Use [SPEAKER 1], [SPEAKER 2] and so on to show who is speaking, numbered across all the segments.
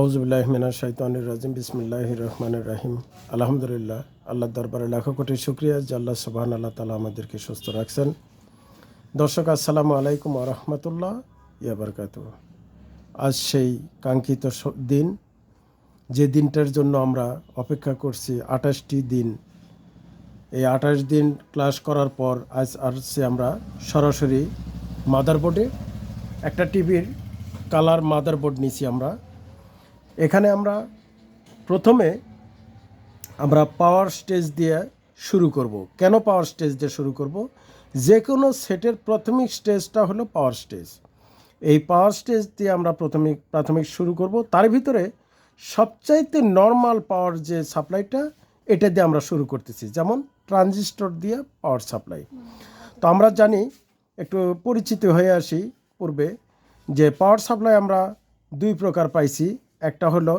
[SPEAKER 1] আউজুবিল্লাহমিনা শৈতানুর রাজিম বিসমিল্লাহ রহমানুর রাহিম। আলহামদুলিল্লাহ আল্লাহ দরবারে লাখো কোটি শুক্রিয়া যে আল্লাহ সুবাহান আল্লাহ তালা আমাদেরকে সুস্থ রাখছেন। দর্শক, আসসালামু আলাইকুম আরহামতুল্লাহ ইয়াবারকাত আজ সেই কাঙ্ক্ষিত দিন, যে দিনটার জন্য আমরা অপেক্ষা করছি আঠাশটি দিন। এই আঠাশ দিন ক্লাস করার পর আজ আসছি আমরা সরাসরি মাদারবোর্ডে। একটা টিভির কালার মাদারবোর্ড নিছি আমরা। এখানে আমরা প্রথমে আমরা পাওয়ার স্টেজ দিয়ে শুরু করব। কেন পাওয়ার স্টেজ দিয়ে শুরু করব? যে কোনো সেটের প্রাথমিক স্টেজটা হলো পাওয়ার স্টেজ এই পাওয়ার স্টেজ দিয়ে আমরা প্রাথমিক প্রাথমিক শুরু করব। তার ভিতরে সবচাইতে নর্মাল পাওয়ার যে সাপ্লাইটা এটা দিয়ে আমরা শুরু করতেছি। যেমন ট্রানজিস্টর দিয়ে পাওয়ার সাপ্লাই তো আমরা জানি, একটু পরিচিত হয়ে আসি পূর্বে, যে পাওয়ার সাপ্লাই আমরা দুই প্রকার পাইছি। একটা হলো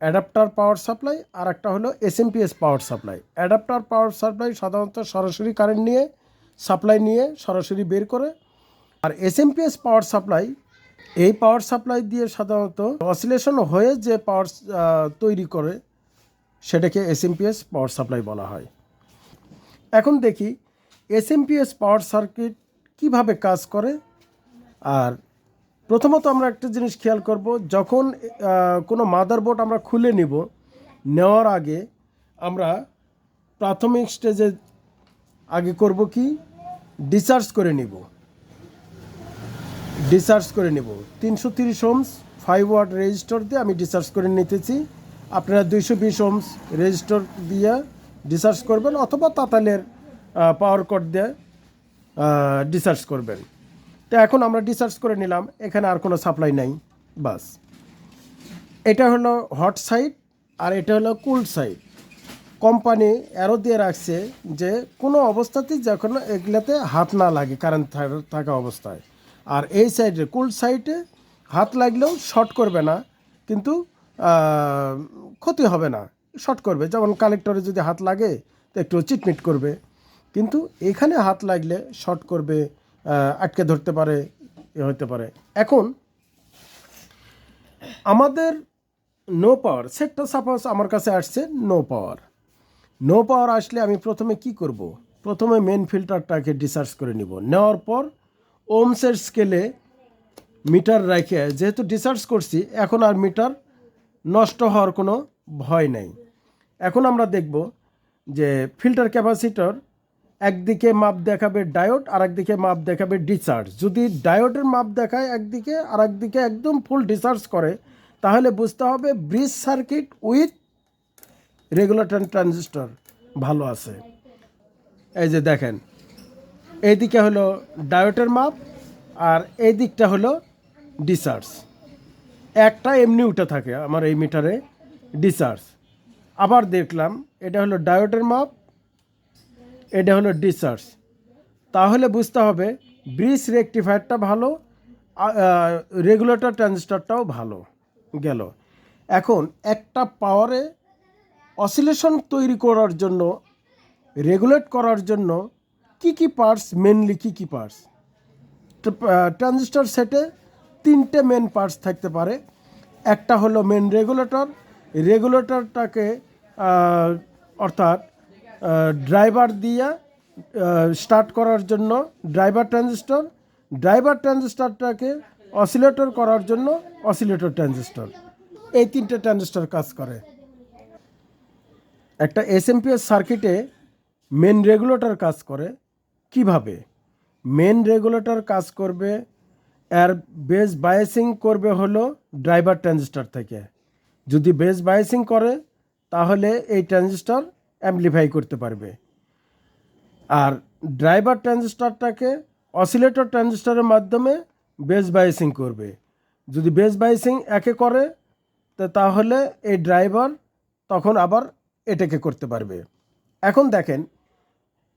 [SPEAKER 1] অ্যাডাপ্টার পাওয়ার সাপ্লাই আর একটা হলো SMPS power supply. Adapter power supply সাধারণত সরাসরি কারেন্ট নিয়ে, সাপ্লাই নিয়ে সরাসরি বের করে। আর এসএমপিএস পাওয়ার সাপ্লাই, এই পাওয়ার সাপ্লাই দিয়ে সাধারণত অসিলেশন হয়ে যে পাওয়ার তৈরি করে সেটাকে এসএমপিএস পাওয়ার সাপ্লাই বলা হয়। এখন দেখি এসএমপিএস পাওয়ার সার্কিট কীভাবে কাজ করে আর প্রথমত আমরা একটা জিনিস খেয়াল করব, যখন কোনো মাদারবোর্ড আমরা খুলে নিব, নেওয়ার আগে আমরা প্রাথমিক স্টেজে আগে করব কি? ডিচার্জ করে নিব। ডিচার্জ করে নেব। তিনশো তিরিশ ওমস ফাইভ ওয়াট রেজিস্টার দিয়ে আমি ডিচার্জ করে নিতেছি। আপনারা দুইশো বিশ ওমস রেজিস্টার দিয়ে ডিচার্জ করবেন অথবা তাতালের পাওয়ার কট দিয়ে ডিচার্জ করবেন। তো এখন আমরা ডিচার্জ করে নিলাম, এখানে আর কোনো সাপ্লাই নাই, বাস। এটা হলো হট সাইড আর এটা হলো কুল সাইড কোম্পানি অ্যারো দিয়ে রাখছে যে কোনো অবস্থাতেই যখন এগুলাতে হাত না লাগে কারেন্ট থাকা অবস্থায়। আর এই সাইডে কুল সাইডে হাত লাগলেও শর্ট করবে না, কিন্তু ক্ষতি হবে না শর্ট করবে। যেমন কালেক্টরে যদি হাত লাগে, তো একটু চিটমিট করবে। কিন্তু এখানে হাত লাগলে শর্ট করবে আটকে ধরতে পারে, এ হতে পারে। এখন, আমাদের নো পাওয়ার সেটটা সাপোজ আমার কাছে আসছে নো পাওয়ার নো পাওয়ার আসলে আমি প্রথমে কি করব? প্রথমে মেন ফিল্টারটাকে ডিসার্জ করে নিব। নেওয়ার পর ওমসের স্কেলে মিটার রেখে, যেহেতু ডিসার্জ করছি, এখন আর মিটার নষ্ট হওয়ার কোনো ভয় নেই। এখন আমরা দেখব যে ফিল্টার ক্যাপাসিটর একদিকে মাপ দেখাবে ডায়োড আর একদিকে মাপ দেখাবে ডিচার্জ যদি ডায়োডের মাপ দেখায় একদিকে আর একদিকে একদম ফুল ডিচার্জ করে, তাহলে বুঝতে হবে bridge circuit with regulator transistor ভালো আছে। এই যে দেখেন, এইদিকে হলো ডায়োটের মাপ আর এই দিকটা হলো ডিসার্জ একটা এমনি উঠে থাকে আমার এই মিটারে ডিসার্জ আবার দেখলাম, এটা হলো ডায়োটের মাপ এটা হলো ডিসার্জ তাহলে বুঝতে হবে ব্রিজ রেকটিফায়ারটা ভালো রেগুলেটর ট্রানজিস্টরটাও ভালো, গেল। এখন একটা পাওয়ারে অসিলেশন তৈরি করার জন্য রেগুলেট করার জন্য কি কি পার্টস মেনলি কি কি পার্টস ট্রানজিস্টর সেটে তিনটে মেন পার্টস থাকতে পারে। একটা হলো মেন রেগুলেটর রেগুলেটরটাকে অর্থাৎ ড্রাইভার দিয়ে স্টার্ট করার জন্য ড্রাইভার ট্রানজিস্টর ড্রাইভার ট্রানজিস্টরটাকে অসিলেটর করার জন্য অসিলেটর ট্রানজিস্টর এই তিনটে ট্রানজিস্টর কাজ করে। একটা এসএমপিএস সার্কিটে মেন রেগুলেটর কাজ করে। কীভাবে? মেন রেগুলেটর কাজ করবে, এর বেস বায়াসিং করবে হলো ড্রাইভার ট্রানজিস্টর থেকে। যদি বেস বায়াসিং করে, তাহলে এই ট্রানজিস্টর অ্যাম্পলিফাই করতে পারবে। আর ড্রাইভার ট্রানজিস্টরটাকে অসিলেটর ট্রানজিস্টরের মাধ্যমে বেস বায়াসিং করবে। যদি বেস বায়াসিং একে করে তাহলে এই ড্রাইভার তখন আবার এটাকে করতে পারবে। এখন দেখেন,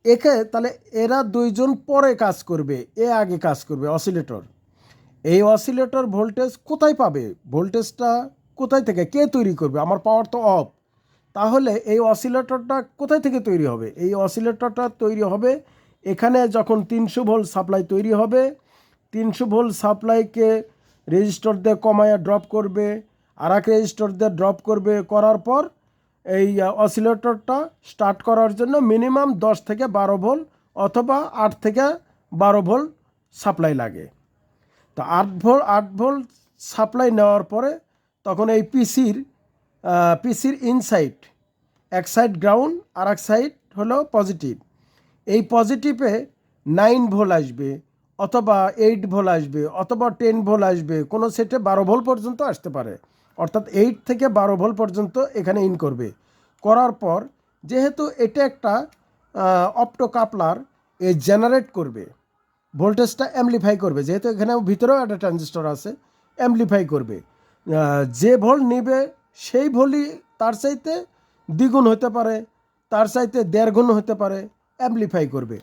[SPEAKER 1] একে তাহলে এরা দুইজন পরে কাজ করবে, এ আগে কাজ করবে অসিলেটর এই অসিলেটর ভোল্টেজ কোথায় পাবে? ভোল্টেজটা কোথায় থেকে? কে তৈরি করবে? আমার পাওয়ার তো অফ তাহলে এই অসিলেটরটা কোথায় থেকে তৈরি হবে? এই অসিলেটরটা তৈরি হবে এখানে যখন তিনশো ভোল্ট সাপ্লাই তৈরি হবে, তিনশো ভোল্ট সাপ্লাইকে রেজিস্টার দিয়ে কমায়া ড্রপ করবে আর এক রেজিস্টার দিয়ে ড্রপ করবে, করার পর এই অসিলেটরটা স্টার্ট করার জন্য মিনিমাম দশ থেকে বারো ভোল্ট অথবা আট থেকে বারো ভোল্ট সাপ্লাই লাগে। তো আট ভোল্ট আট ভোল্ট সাপ্লাই নেওয়ার পরে তখন এই পিসির পিসির ইনসাইড এক সাইড গ্রাউন্ড, আর এক সাইড হলো পজিটিভ। এই পজিটিভে নাইন ভোল আসবে, অথবা এইট ভোল আসবে, অথবা টেন ভোল আসবে, কোনো সেটে বারো ভোল পর্যন্ত আসতে পারে। অর্থাৎ এইট থেকে বারো ভোল পর্যন্ত এখানে ইন করবে। করার পর, যেহেতু এটা একটা অপটো কাপলার, এ জেনারেট করবে। ভোল্টেজটা অ্যামপ্লিফাই করবে। যেহেতু এখানে ভিতরেও একটা ট্রানজিস্টর আছে, অ্যামপ্লিফাই করবে। যে ভোল্ট নেবে সেই ভোলই তার চাইতে দ্বিগুণ হতে পারে, তার চাইতে দেড় গুণ হতে পারে অ্যামপ্লিফাই করবে।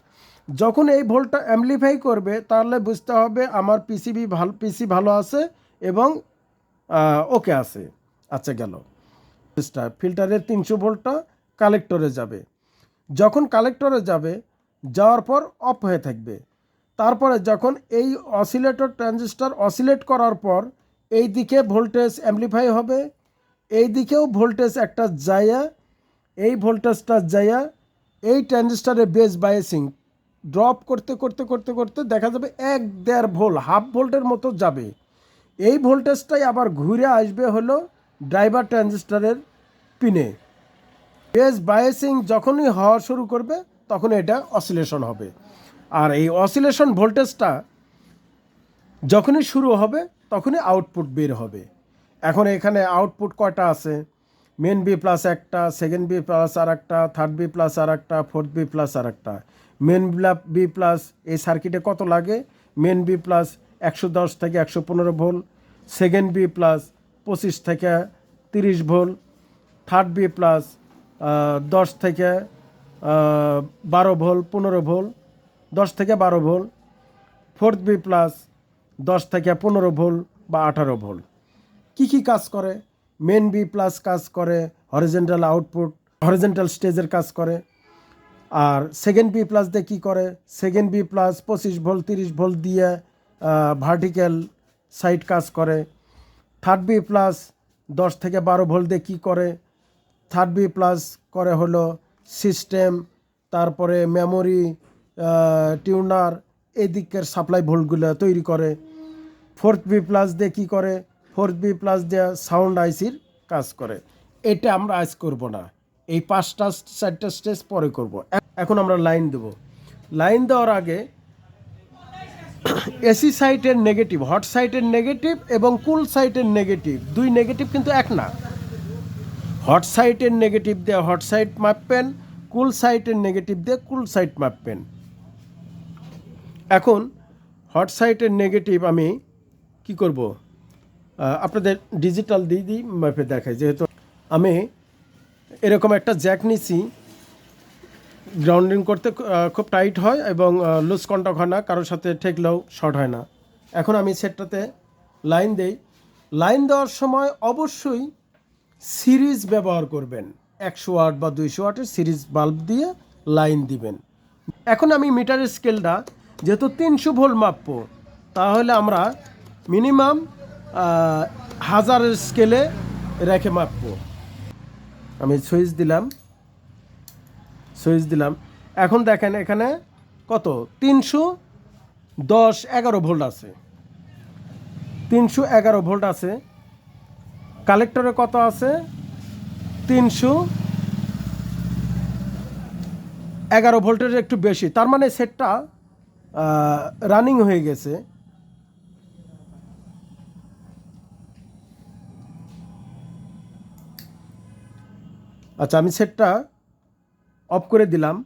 [SPEAKER 1] যখন এই ভোল্টটা অ্যামপ্লিফাই করবে, তাহলে বুঝতে হবে আমার পিসিবি ভালো পিসি ভালো আছে এবং ওকে আছে। আচ্ছা গেল। ফিল্টারের তিনশো ভোল্টটা কালেক্টরে যাবে। যখন কালেক্টরে যাবে, যাওয়ার পর অফ হয়ে থাকবে। তারপরে যখন এই অসিলেটর ট্রানজিস্টার অসিলেট করার পর, এই দিকে ভোল্টেজ অ্যামপ্লিফাই হবে এই দিকেও ভোল্টেজ একটা যাইয়া এই ভোল্টেজটা যাইয়া এই ট্রানজিস্টারের বেস বায়াসিং ড্রপ করতে করতে করতে করতে দেখা যাবে এক দেড় ভোল্ট হাফ ভোল্টের মতো যাবে। এই ভোল্টেজটাই আবার ঘুরে আসবে হলো ড্রাইভার ট্রানজিস্টারের পিনে। বেস বায়াসিং যখনই হওয়া শুরু করবে তখন এটা অসিলেশন হবে। আর এই অসিলেশন ভোল্টেজটা যখনই শুরু হবে, তখনই আউটপুট বের হবে। এখন এখানে আউটপুট কয়টা আছে? মেন বি প্লাস একটা সেকেন্ড বি প্লাস আর একটা থার্ড বি প্লাস আর একটা ফোর্থ বি প্লাস আর একটা মেন বি প্লাস এই সার্কিটে কত লাগে? মেন বি প্লাস একশো দশ থেকে একশো পনেরো ভোল সেকেন্ড বি প্লাস পঁচিশ থেকে তিরিশ ভোল থার্ড বি প্লাস দশ থেকে বারো ভোল পনেরো ভোল দশ থেকে বারো ভোল ফোর্থ বি প্লাস দশ থেকে পনেরো ভোল বা আঠারো ভোল কি কি কাজ করে? মেন বি প্লাস কাজ করে হরিজেন্টাল আউটপুট হরিজেন্টাল স্টেজের কাজ করে। আর সেকেন্ড বি প্লাস দিয়ে কী করে? সেকেন্ড বি প্লাস পঁচিশ ভোল্ট তিরিশ ভোল্ট দিয়ে ভার্টিক্যাল সাইড কাজ করে। থার্ড বি প্লাস দশ থেকে বারো ভোল্ট দিয়ে কী করে? থার্ড বি প্লাস করে হলো সিস্টেম তারপরে মেমোরি টিউনার এদিকের সাপ্লাই ভোল্টগুলো তৈরি করে। ফোর্থ বি প্লাস দিয়ে কী করে? ফোর্থ বি প্লাস দিয়ে সাউন্ড আইসির কাজ করে। এটা আমরা আজ করব না। এই পাঁচটা চারটা স্টেজ পরে করব। এখন আমরা লাইন দেব। লাইন দেওয়ার আগে এসি সাইটের নেগেটিভ, হট সাইটের নেগেটিভ এবং কুল সাইটের নেগেটিভ। দুই নেগেটিভ কিন্তু এক না। হট সাইটের নেগেটিভ দিয়ে হট সাইট মাপবেন, কুল সাইটের নেগেটিভ দিয়ে কুল সাইট মাপবেন। এখন হট সাইটের নেগেটিভ আমি কি করব? আপনাদের ডিজিটাল দিয়ে দিই মাপে দেখাই। যেহেতু আমি এরকম একটা জ্যাক নিছি গ্রাউন্ডিং করতে খুব টাইট হয় এবং লুজ কন্টাক্ট হয় না, কারোর সাথে ঠেকলেও শর্ট হয় না। এখন আমি সেটটাতে লাইন দেই। লাইন দেওয়ার সময় অবশ্যই সিরিজ ব্যবহার করবেন। একশো ওয়াট বা দুইশো ওয়াটের সিরিজ বাল্ব দিয়ে লাইন দিবেন। এখন আমি মিটারের স্কেলটা যেহেতু তিনশো ভোল্ট মাপবো, তাহলে আমরা মিনিমাম হাজারের স্কেলে রেখে মাপবো। আমি সুইচ দিলাম। সুইচ দিলাম। এখন দেখেন এখানে কত? তিনশো দশ এগারো ভোল্ট আছে। তিনশো এগারো ভোল্ট আছে। কালেক্টরে কত আছে? তিনশো এগারো ভোল্টের একটু বেশি। তার মানে সেটটা রানিং হয়ে গেছে। আচ্ছা আমি সেটটা অফ করে দিলাম।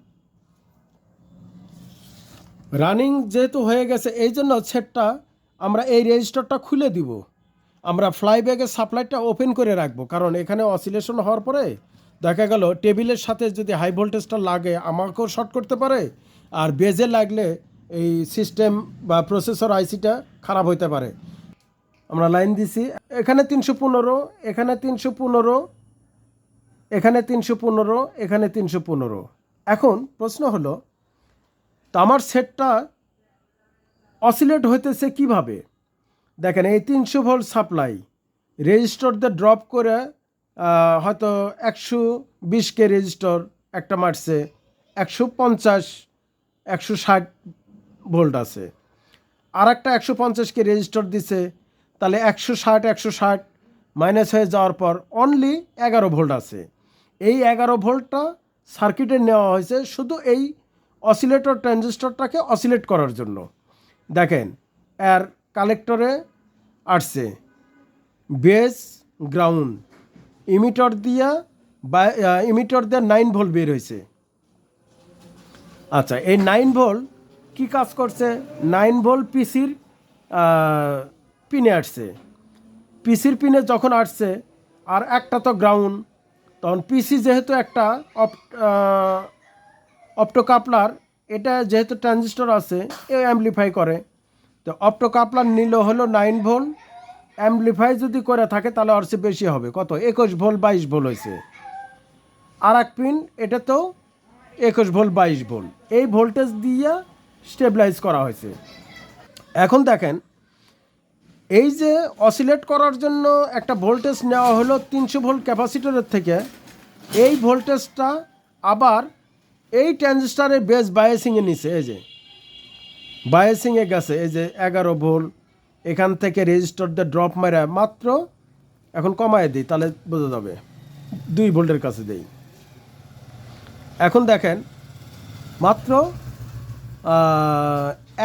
[SPEAKER 1] রানিং যেহেতু হয়ে গেছে, এই জন্য সেটটা আমরা এই রেজিস্টারটা খুলে দিব। আমরা ফ্লাই ব্যাগের সাপ্লাইটা ওপেন করে রাখব, কারণ এখানে অসিলেশন হওয়ার পরে দেখা গেল টেবিলের সাথে যদি হাই ভোল্টেজটা লাগে, আমাকেও শর্ট করতে পারে, আর বেজে লাগলে এই সিস্টেম বা প্রসেসর আইসিটা খারাপ হইতে পারে। আমরা লাইন দিছি, এখানে তিনশো পনেরো, এখানে তিনশো পনেরো এখানে তিনশো পনেরো, এখানে তিনশো পনেরো। এখন প্রশ্ন হলো তামার সেটটা অসিলেট হইতেছে কীভাবে? দেখেন, এই তিনশো ভোল্ট সাপ্লাই রেজিস্টরদের ড্রপ করে হয়তো একশো বিশ কে রেজিস্টর একটা মারছে, একশো পঞ্চাশ, একশো ষাট ভোল্ট আছে। আর একটা একশো পঞ্চাশকে রেজিস্টর দিছে, তাহলে একশো ষাট একশো ষাট মাইনাস হয়ে যাওয়ার পর অনলি এগারো ভোল্ট আছে। এই এগারো ভোল্টটা সার্কিটে নেওয়া হয়েছে শুধু এই অসিলেটর ট্রানজিস্টরটাকে অসিলেট করার জন্য। দেখেন, এর কালেক্টরে আসছে বেস গ্রাউন্ড। ইমিটর দিয়া বা ইমিটর দিয়ে নাইন ভোল্ট বের হয়েছে। আচ্ছা এই নাইন ভোল্ট কী কাজ করছে? নাইন ভোল্ট পিসির পিনে আসছে। পিসির পিনে যখন আসছে, আর একটা তো গ্রাউন্ড তখন পিসি যেহেতু একটা অপটোকাপলার এটা যেহেতু ট্রানজিস্টর আছে, এ অ্যাম্পলিফাই করে। তো অপটোকাপলার নিল হলো নাইন ভোল্ট অ্যাম্পলিফাই যদি করে থাকে তাহলে ওর চেয়ে বেশি হবে। কত? একুশ ভোল্ট বাইশ ভোল্ট হয়েছে। আর এক পিন এটা তো একুশ ভোল্ট বাইশ ভোল্ট এই ভোল্টেজ দিয়ে স্টেবিলাইজ করা হয়েছে। এখন দেখেন এই যে অসিলেট করার জন্য একটা ভোল্টেজ নেওয়া হলো তিনশো ভোল্ট ক্যাপাসিটরের থেকে, এই ভোল্টেজটা আবার এই ট্রানজিস্টারের বেস বায়াসিংয়ে নিছে, এই যে। বায়াসিংয়ে গেছে, এই যে এগারো ভোল্ট, এখান থেকে রেজিস্টার দিয়ে ড্রপ মারা মাত্র এখন কমায় দিই, তাহলে বোঝা যাবে। দুই ভোল্টের কাছে দেই। এখন দেখেন, মাত্র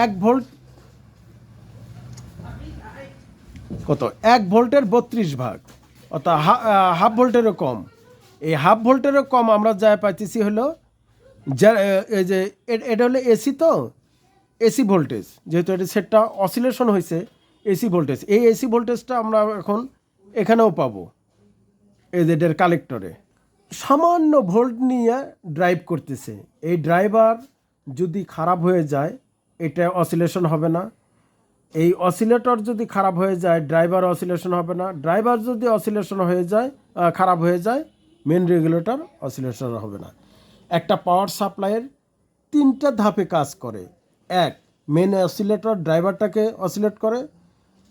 [SPEAKER 1] এক ভোল্ট কত? এক ভোল্টের বত্রিশ ভাগ। অর্থাৎ হাফ ভোল্টেরও কম। এই হাফ ভোল্টেরও কম আমরা যা পাইতেছি হলো, যা এই যে এটা হলো এসি তো? AC voltage. যেহেতু এটা সেটটা অসিলেশন হয়েছে এসি ভোল্টেজ। এই এসি ভোল্টেজটা আমরা এখন এখানেও পাবো এটার কালেক্টরে। সামান্য ভোল্ট নিয়ে ড্রাইভ করতেছে। এই ড্রাইভার যদি খারাপ হয়ে যায়, এটা অসিলেশন হবে না। এই অসিলেটর যদি খারাপ হয়ে যায় ড্রাইভার অসিলেশন হবে না। ড্রাইভার যদি অসিলেশন হয়ে যায় খারাপ হয়ে যায় মেন রেগুলেটর অসিলেশন হবে না। একটা পাওয়ার সাপ্লাইয়ের তিনটা ধাপে কাজ করে। এক মেন অসিলেটর ড্রাইভারটাকে অসিলেট করে।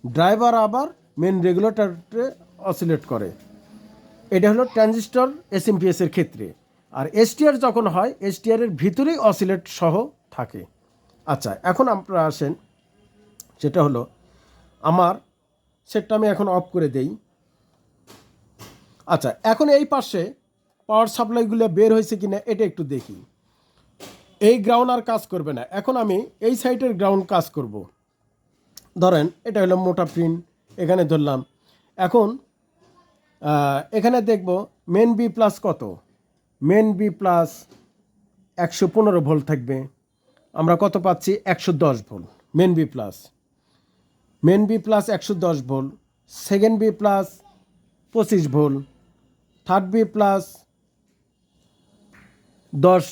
[SPEAKER 1] ড্রাইভার আবার মেন রেগুলেটরকে অসিলেট করে। এটা হলো ট্রানজিস্টর এসএমপিএস এর ক্ষেত্রে। আর এসটিআর যখন হয় এসটিআর এর ভিতরেই অসিলেট সহ থাকে। আচ্ছা এখন আপনারা আসেন সেটা হলো, আমার সেটটা আমি এখন অফ করে দেই। আচ্ছা এখন এই পাশে পাওয়ার সাপ্লাইগুলো বের হয়েছে কি না এটা একটু দেখি। এই গ্রাউন্ড আর কাজ করবে না। এখন আমি এই সাইডের গ্রাউন্ড কাজ করব। ধরেন, এটা হলো মোটা পিন এখানে ধরলাম। এখন এখানে দেখব মেন বি প্লাস কত? মেন বি প্লাস একশো পনেরো ভোল্ট থাকবে। আমরা কত পাচ্ছি? একশো দশ volt main B plus main B plus একশো দশ ভোল্ট সেকেন্ড বি প্লাস পঁচিশ ভোল্ট থার্ড বি প্লাস দশ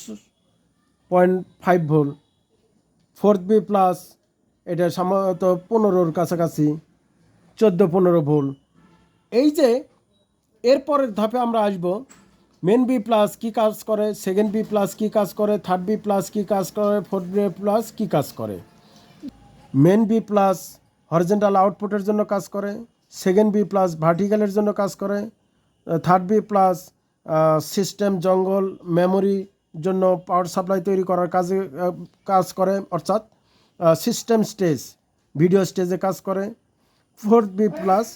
[SPEAKER 1] point five volt fourth B plus এটা সম্ভবত পনেরোর কাছাকাছি, চোদ্দ পনেরো ভোল্ট এই যে এরপরের ধাপে আমরা আসব মেন বি প্লাস কী কাজ করে সেকেন্ড বি প্লাস কী কাজ করে থার্ড বি প্লাস কী কাজ করে ফোর্থ বি প্লাস কী কাজ করে। মেন বি প্লাস হরিজেন্টাল আউটপুটের জন্য কাজ করে সেকেন্ড বি প্লাস ভার্টিক্যালের জন্য কাজ করে থার্ড বি প্লাস সিস্টেম জঙ্গল মেমোরি জন্য পাওয়ার সাপ্লাই তৈরি করার কাজে কাজ করে, অর্থাৎ সিস্টেম স্টেজ ভিডিও স্টেজে কাজ করে fourth B plus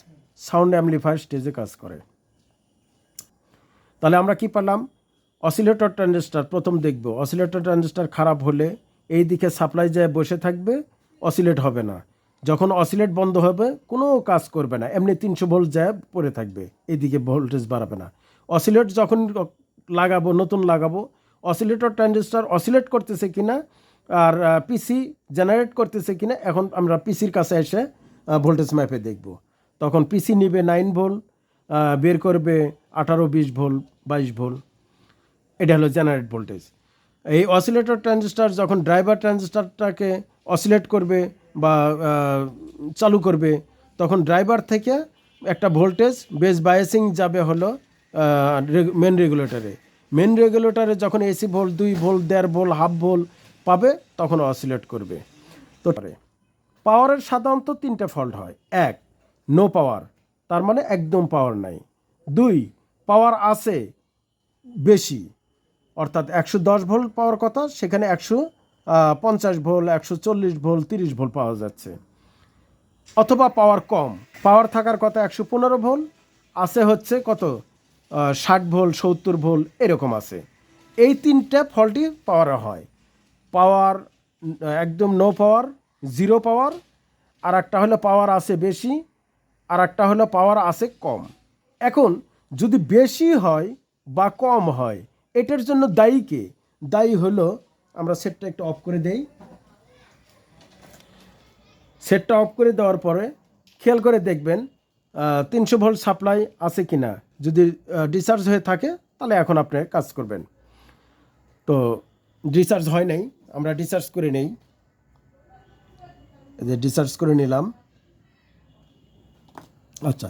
[SPEAKER 1] sound amplifier স্টেজে কাজ করে। তাহলে আমরা কি পেলাম অসিলেটর ট্রানজিস্টার প্রথম দেখব। অসিলেটর ট্রানজিস্টার খারাপ হলে এই দিকে সাপ্লাই যায়, বসে থাকবে অসিলেট হবে না। যখন অসিলেট বন্ধ হবে, কোনো কাজ করবে না। এমনি তিনশো ভোল্ট যায় পড়ে থাকবে, এদিকে ভোল্টেজ বাড়াবে না। অসিলেট যখন লাগাবো, নতুন লাগাবো, অসিলেটর ট্রানজিস্টার অসিলেট করতেছে কিনা, আর পিসি জেনারেট করতেছে কিনা, এখন আমরা পিসির কাছে এসে ভোল্টেজ ম্যাপে দেখব। তখন পিসি নিবে নাইন ভোল্ট বের করবে আঠারো, বিশ ভোল্ট, বাইশ ভোল্ট। এটা হলো জেনারেট ভোল্টেজ। এই অসিলেটর ট্রানজিস্টার যখন ড্রাইভার ট্রানজিস্টারটাকে অসিলেট করবে বা চালু করবে, তখন ড্রাইভার থেকে একটা ভোল্টেজ বেস বায়াসিং যাবে হলো মেন রেগুলেটরে মেন রেগুলেটরে যখন এসি ভোল্ট দুই ভোল্ট দেড় ভোল্ট হাফ ভোল্ট পাবে, তখন অসিলেট করবে। তো পাওয়ারের সাধারণত তিনটে ফল্ট হয়। এক নো পাওয়ার তার মানে একদম পাওয়ার নাই। দুই পাওয়ার আছে বেশি, অর্থাৎ একশো দশ ভোল্ট পাওয়ার কথা, সেখানে একশো পঞ্চাশ ভোল্ট একশো চল্লিশ ভোল্ট তিরিশ ভোল্ট পাওয়া যাচ্ছে। অথবা পাওয়ার কম। পাওয়ার থাকার কথা একশো পনেরো ভোল্ট আছে হচ্ছে কত? ষাট ভোল্ট সত্তর ভোল্ট এরকম আছে। এই তিনটা ফলটি পাওয়ার হয়। পাওয়ার, একদম নো পাওয়ার, জিরো পাওয়ার, আর একটা হলো পাওয়ার আছে বেশি, আর একটা হলো পাওয়ার আছে কম। এখন, যদি বেশি হয় বা কম হয়, এটার জন্য দায়ী কে? দায়ী হলো আমরা সেটটা একটু অফ করে দেই। সেটটা অফ করে দেওয়ার পরে খেয়াল করে দেখবেন তিনশো ভোল্ট সাপ্লাই আছে কি না যদি ডিসচার্জ হয়ে থাকে, তাহলে এখন আপনি কাজ করবেন। তো ডিসচার্জ হয় নাই, আমরা ডিসচার্জ করে নেই। যে ডিসচার্জ করে নিলাম। আচ্ছা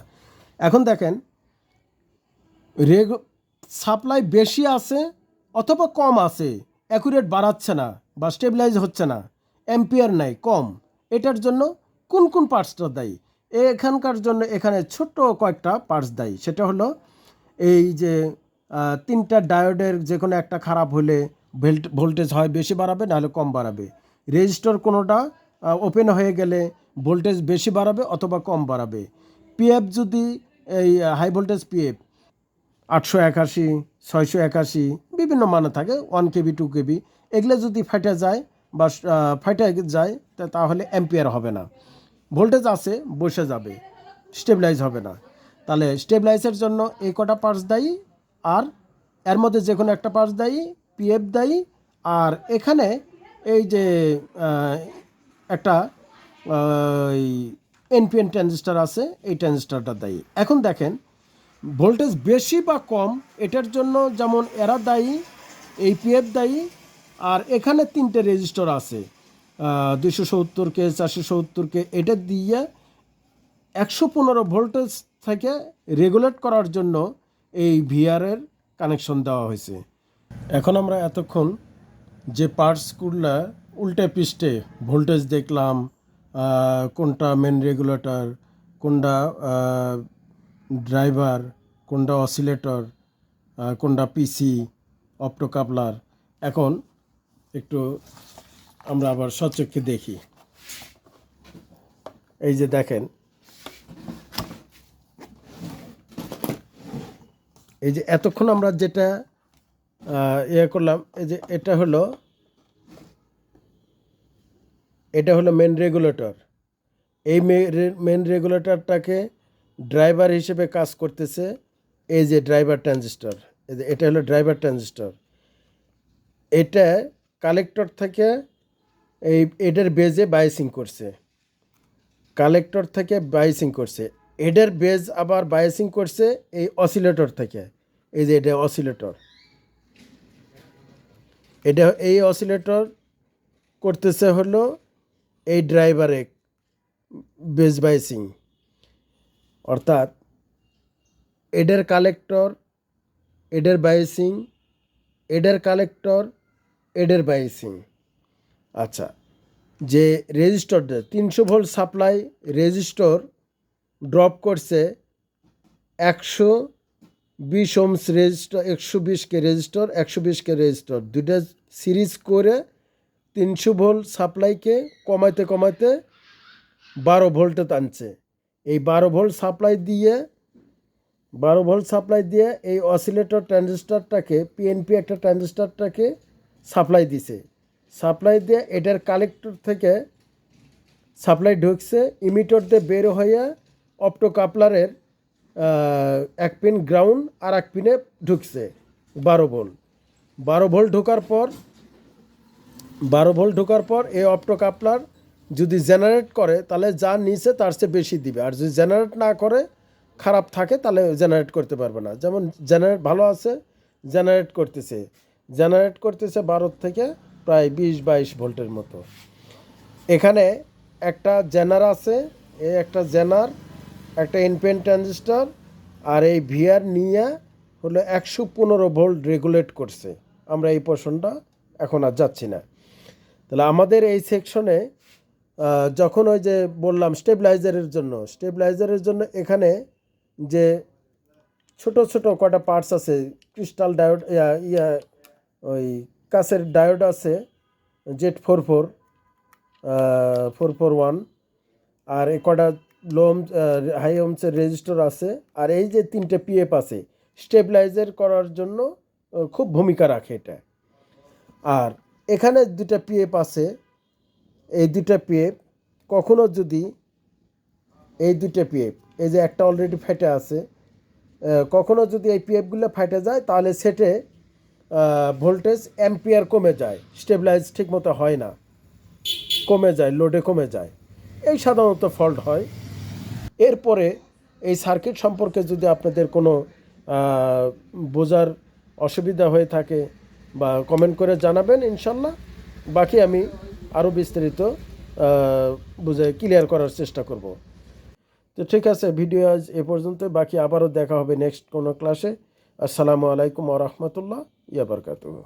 [SPEAKER 1] এখন দেখেন রেগ সাপ্লাই বেশি আছে অথবা কম আছে? অ্যাকুরেট বাড়াচ্ছে না বা স্টেবিলাইজ হচ্ছে না। অ্যাম্পিয়ার নাই, কম। এটার জন্য কোন কোন পার্টসটা দায়ী? এখানকার জন্য এখানে ছোট্ট কয়েকটা পার্টস দায়ী। সেটা হলো এই যে তিনটা ডায়োডের যে কোনো একটা খারাপ হলে ভোল্টেজ হয় বেশি বাড়াবে, নাহলে কম বাড়াবে। রেজিস্টার কোনোটা ওপেন হয়ে গেলে ভোল্টেজ বেশি বাড়াবে অথবা কম বাড়াবে। পিএফ যদি এই হাই ভোল্টেজ পিএফ আটশো একাশি, ছয়শো একাশি, বিভিন্ন মানে থাকে ওয়ান কেবি টু কেবি এগুলো যদি ফাইটে যায় বা ফাইটে যায় তাহলে অ্যাম্পিয়ার হবে না। ভোল্টেজ আছে, বসে যাবে স্টেবিলাইজ হবে না। তাহলে স্টেবিলাইজের জন্য এই কটা পার্টস দায়ী, আর এর মধ্যে যে কোনো একটা পার্টস দায়ী পিএফ দায়ী, আর এখানে এই যে একটা এনপিএন ট্রানজিস্টার আছে, এই ট্রানজিস্টারটা দায়ী। এখন দেখেন ভোল্টেজ বেশি বা কম, এটার জন্য যেমন এরা দায়ী এই পিএফ দায়ী, আর এখানে তিনটে রেজিস্টার আছে। দুশো সত্তরকে চারশো সত্তরকে এটা দিয়ে একশো পনেরো ভোল্টেজ থেকে রেগুলেট করার জন্য এই ভিআরের কানেকশন দেওয়া হয়েছে। এখন আমরা এতক্ষণ যে পার্টসগুলো উল্টে পিষ্টে ভোল্টেজ দেখলাম কোনটা মেন রেগুলেটর কোনটা ড্রাইভার কোনটা অসিলেটর কোনটা পিসি, অপটোকাপলার। এখন একটু আমরা আবার সচক্ষে দেখি। এই যে দেখেন, এই যে এতক্ষণ আমরা যেটা ইয়ে করলাম, এই যে এটা হলো এটা হলো মেন রেগুলেটর এই মেন রেগুলেটরটাকে ড্রাইভার হিসেবে কাজ করতেছে, এই যে ড্রাইভার ট্রানজিস্টর, এই যে এটা হলো ড্রাইভার ট্রানজিস্টর। এটা কালেক্টর থেকে এই এটার বেজে বাইসিং করছে। কালেক্টর থেকে বাইসিং করছে। এটার বেজ আবার বাইসিং করছে এই অসিলেটর থেকে, এই যে এটা অসিলেটর। এটা এই অসিলেটর করতেছে হলো এই ড্রাইভারে বেজ বাইসিং। অর্থাৎ এডের কালেক্টর, এডের বাইসিং এডের কালেক্টর, এডের বাইসিং আচ্ছা যে রেজিস্টরটা, তিনশো ভোল্ট সাপ্লাই রেজিস্টর ড্রপ করছে একশো বিশ ওমস রেজিস্টার, একশো বিশকে রেজিস্টর, একশো বিশকে রেজিস্টর। দুটা সিরিজ করে তিনশো ভোল্ট সাপ্লাইকে কমাইতে কমাইতে বারো ভোল্টে টানছে। এই বারো ভোল্ট সাপ্লাই দিয়ে, বারো ভোল্ট সাপ্লাই দিয়ে এই অসিলেটর ট্রানজিস্টারটাকে পিএনপি একটা ট্রানজিস্টারটাকে সাপ্লাই দিছে। সাপ্লাই দিয়ে এটার কালেক্টর থেকে সাপ্লাই ঢুকছে, ইমিটর দিয়ে বের হয়ে অপটো কাপলারের এক পিন গ্রাউন্ড আর এক পিনে ঢুকছে বারো ভোল্ট। বারো ভোল্ট ঢোকার পর, বারো ভোল্ট ঢোকার পর এই অপটো কাপলার যদি জেনারেট করে, তাহলে যা নিচে তার চেয়ে বেশি দিবে। আর যদি জেনারেট না করে, খারাপ থাকে, তাহলে জেনারেট করতে পারবে না। যেমন জেনারেট ভালো আছে জেনারেট করতেছে। জেনারেট করতেছে বারো থেকে প্রায় বিশ বাইশ ভোল্টের মতো। এখানে একটা জেনার আছে, এই একটা জেনার একটা ইনপেন ট্রানজিস্টার আর এই ভিআর নিয়ে হলো একশো পনেরো ভোল্ট রেগুলেট করছে। আমরা এই পোর্শনটা এখন আর যাচ্ছি না। তাহলে আমাদের এই সেকশনে যখন ওই যে বললাম স্টেবিলাইজারের জন্য স্টেবিলাইজারের জন্য এখানে যে ছোট ছোট কটা পার্টস আছে ক্রিস্টাল ডায়োড ইয়া ওই কাছের ডায়োড আছে, Z four four four four one, আর এ কটা লোম হাই ওমসের রেজিস্টার আছে, আর এই যে তিনটে পিএফ আছে, স্টেবিলাইজার করার জন্য খুব ভূমিকা রাখে এটা। আর এখানে দুটা পিএফ আছে এই দুটা পিএফ কখনো যদি এই দুটো পিএফ এই যে একটা অলরেডি ফেটে আছে আহ, কখনো যদি এই পিএফগুলো ফেটে যায় তাহলে সেটে ভোল্টেজ অ্যাম্পিয়ার কমে যায় স্টেবিলাইজ ঠিকমতো হয় না। কমে যায় লোডে কমে যায়। এই সাধারণত ফল্ট হয়। এরপরে এই সার্কিট সম্পর্কে যদি আপনাদের কোনো বোঝার অসুবিধা হয়ে থাকে বা কমেন্ট করে জানাবেন ইনশাল্লাহ। বাকি আমি আরও বিস্তারিত বুঝে ক্লিয়ার করার চেষ্টা করব। তো ঠিক আছে ভিডিও আজ এ পর্যন্ত, বাকি আবারও দেখা হবে নেক্সট কোনো ক্লাসে আসসালামু আলাইকুম আ রহমতুল্লাহ, ইয়াবারকাতুহ।